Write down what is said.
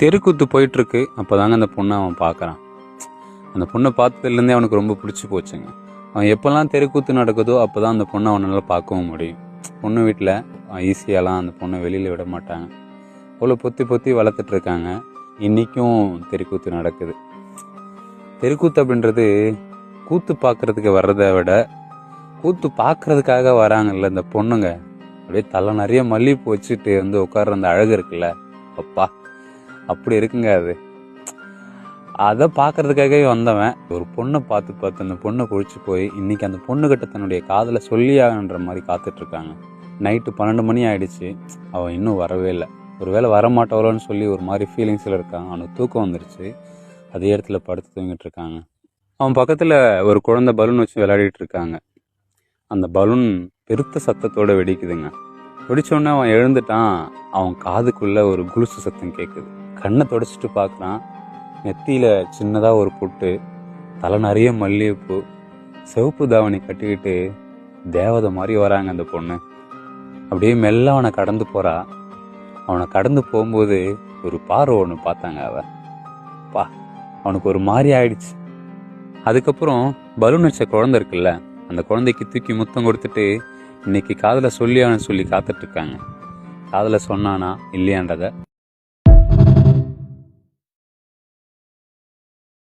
தெருக்கூத்து போயிட்டுருக்கு. அப்போ தாங்க அந்த பொண்ணை அவன் பார்க்குறான். அந்த பொண்ணை பார்த்ததுலேருந்தே அவனுக்கு ரொம்ப பிடிச்சி போச்சுங்க. அவன் எப்போல்லாம் தெருக்கூத்து நடக்குதோ அப்போ தான் அந்த பொண்ணை அவனால் பார்க்கவும் முடியும். பொண்ணு வீட்டில் ஈஸியாலாம் அந்த பொண்ணை வெளியில் விட மாட்டாங்க. அவ்வளோ பொத்தி பொத்தி வளர்த்துட்ருக்காங்க. இன்றைக்கும் தெருக்கூத்து நடக்குது. தெருக்கூத்து அப்படின்றது கூத்து பார்க்குறதுக்கு வர்றதை விட கூத்து பார்க்குறதுக்காக வராங்கல்ல இந்த பொண்ணுங்க. அப்படியே தலை நிறைய மல்லிகைப்பூ வச்சுட்டு வந்து உட்கார்ற அந்த அழகு இருக்குல்ல. அப்பா. அப்படி இருக்குங்க அது. அதை பார்க்கறதுக்காகவே வந்தவன் ஒரு பொண்ணை பார்த்து பார்த்து அந்த பொண்ணை குளிச்சு போய் இன்னைக்கு அந்த பொண்ணுக்கிட்ட தன்னுடைய காதலை சொல்லியாகன்ற மாதிரி காத்துட்டு இருக்காங்க. நைட்டு பன்னெண்டு மணி ஆயிடுச்சு. அவன் இன்னும் வரவே இல்லை. ஒரு வேளை வரமாட்டவளோன்னு சொல்லி ஒரு மாதிரி ஃபீலிங்ஸில் இருக்கான். அவனுக்கு தூக்கம் வந்துருச்சு. அதே இடத்துல படுத்து தூங்கிட்டு இருக்காங்க. அவன் பக்கத்தில் ஒரு குழந்தை பலூன் வச்சு விளையாடிட்டு இருக்காங்க. அந்த பலூன் பெருத்த சத்தத்தோடு வெடிக்குதுங்க. வெடிச்சோடனே அவன் எழுந்துட்டான். அவன் காதுக்குள்ளே ஒரு குலுசு சத்தம் கேட்குது கண்ணை தொடச்சிட்டு பார்க்குறான். நெத்தியில் சின்னதாக ஒரு பொட்டு தலை நிறைய மல்லிகைப்பூ சிவப்பு தாவணி கட்டிக்கிட்டு தேவதை மாதிரி வராங்க அந்த பொண்ணு. அப்படியே மெல்ல அவனை கடந்து போகிறா அவனை கடந்து போகும்போது ஒரு பார்வை ஒன்று பார்த்தாங்க அவ. பா அவனுக்கு ஒரு மாதிரி ஆயிடுச்சு. அதுக்கப்புறம் பலூன் வச்ச குழந்தை இருக்குல்ல அந்த குழந்தைக்கு தூக்கி முத்தம் கொடுத்துட்டு இன்னைக்கு காதில் சொல்லி அவனை சொல்லி காத்துட்ருக்காங்க காதில் சொன்னானா இல்லையான்றதை